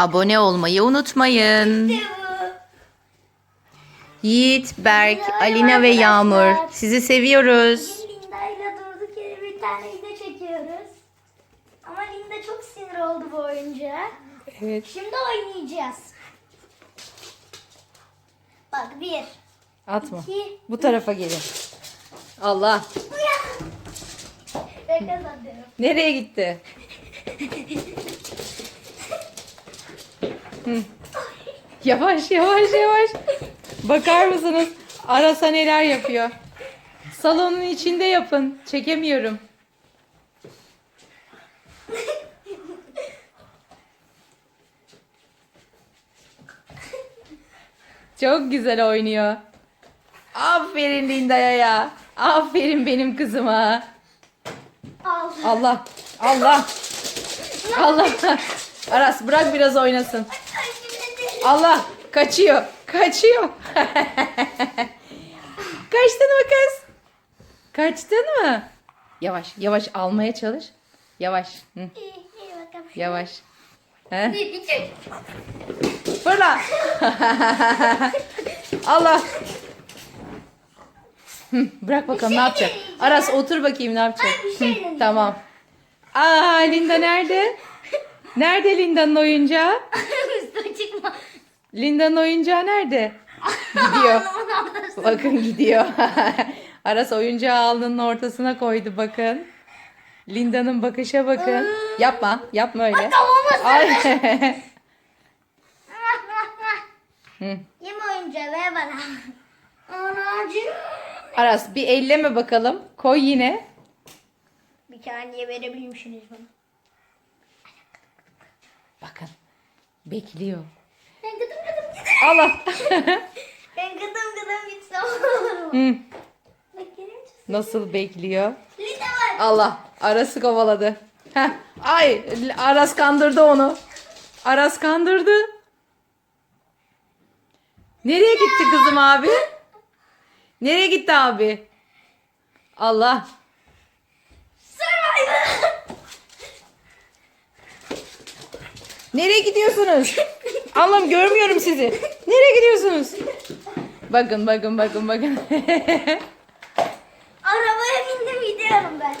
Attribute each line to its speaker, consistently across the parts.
Speaker 1: Abone olmayı unutmayın. Yiğit, Berk, Alina ve Yağmur. Sizi seviyoruz.
Speaker 2: Bugün Linda ile durduk yere bir tane video çekiyoruz. Ama Linda çok sinir oldu bu oyuncağa.
Speaker 1: Evet.
Speaker 2: Şimdi oynayacağız. Bak bir,
Speaker 1: Atma.
Speaker 2: iki,
Speaker 1: Bu tarafa gelin. Allah.
Speaker 2: ve kazanıyorum.
Speaker 1: Nereye gitti? Yavaş yavaş yavaş. Bakar mısınız? Arasa neler yapıyor. Salonun içinde yapın. Çekemiyorum. Çok güzel oynuyor. Aferin Linda'ya ya. Aferin benim kızıma.
Speaker 2: Al.
Speaker 1: Allah. Allah. Allah. Aras bırak biraz oynasın. Allah. Kaçıyor. Kaçıyor. Kaçtın mı kız? Kaçtın mı? Yavaş. Yavaş almaya çalış. Yavaş. Hı, yavaş. He? Fırla. Allah. Hı, Bırak bakalım ne yapacak. Aras otur bakayım ne yapacak.
Speaker 2: Şey
Speaker 1: Hı. Tamam. Aa Linda nerede? Nerede Linda'nın oyuncağı? Linda'nın oyuncağı nerede? Gidiyor. Bakın gidiyor. Aras oyuncağı alnının ortasına koydu bakın. Linda'nın bakışa bakın. Yapma. Yapma öyle. Ay. Hı.
Speaker 2: Yeme oyuncağı ver bana. Anacığım.
Speaker 1: Aras bir elleme bakalım. Koy yine.
Speaker 2: Bir saniye verebilir misiniz bana?
Speaker 1: Bakın. Bekliyor.
Speaker 2: Gıdım.
Speaker 1: Allah.
Speaker 2: Ben gıdım gıdım gitsem olur mu?
Speaker 1: Nasıl bekliyor? Allah. Aras'ı kovaladı. Heh. Ay Aras kandırdı onu. Aras kandırdı. Nereye gitti kızım abi? Nereye gitti abi? Allah. Nereye gidiyorsunuz? Allah'ım görmüyorum sizi. Nereye gidiyorsunuz? Bakın bakın bakın bakın.
Speaker 2: Arabaya bindim gidiyorum ben.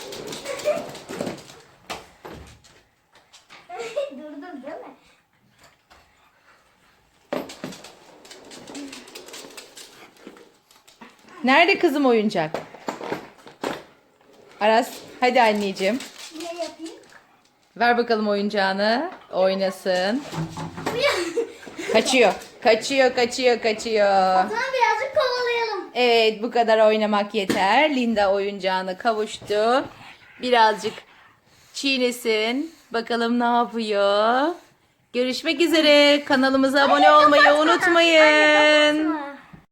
Speaker 2: Durdum değil mi?
Speaker 1: Nerede kızım oyuncak? Aras hadi anneciğim.
Speaker 2: Ne yapayım?
Speaker 1: Ver bakalım oyuncağını. Oynasın. Kaçıyor. Kaçıyor, kaçıyor, kaçıyor.
Speaker 2: O zaman birazcık kovalayalım.
Speaker 1: Evet, bu kadar oynamak yeter. Linda oyuncağını kavuştu. Birazcık çiğnesin. Bakalım ne yapıyor. Görüşmek üzere. Kanalımıza abone olmayı unutmayın.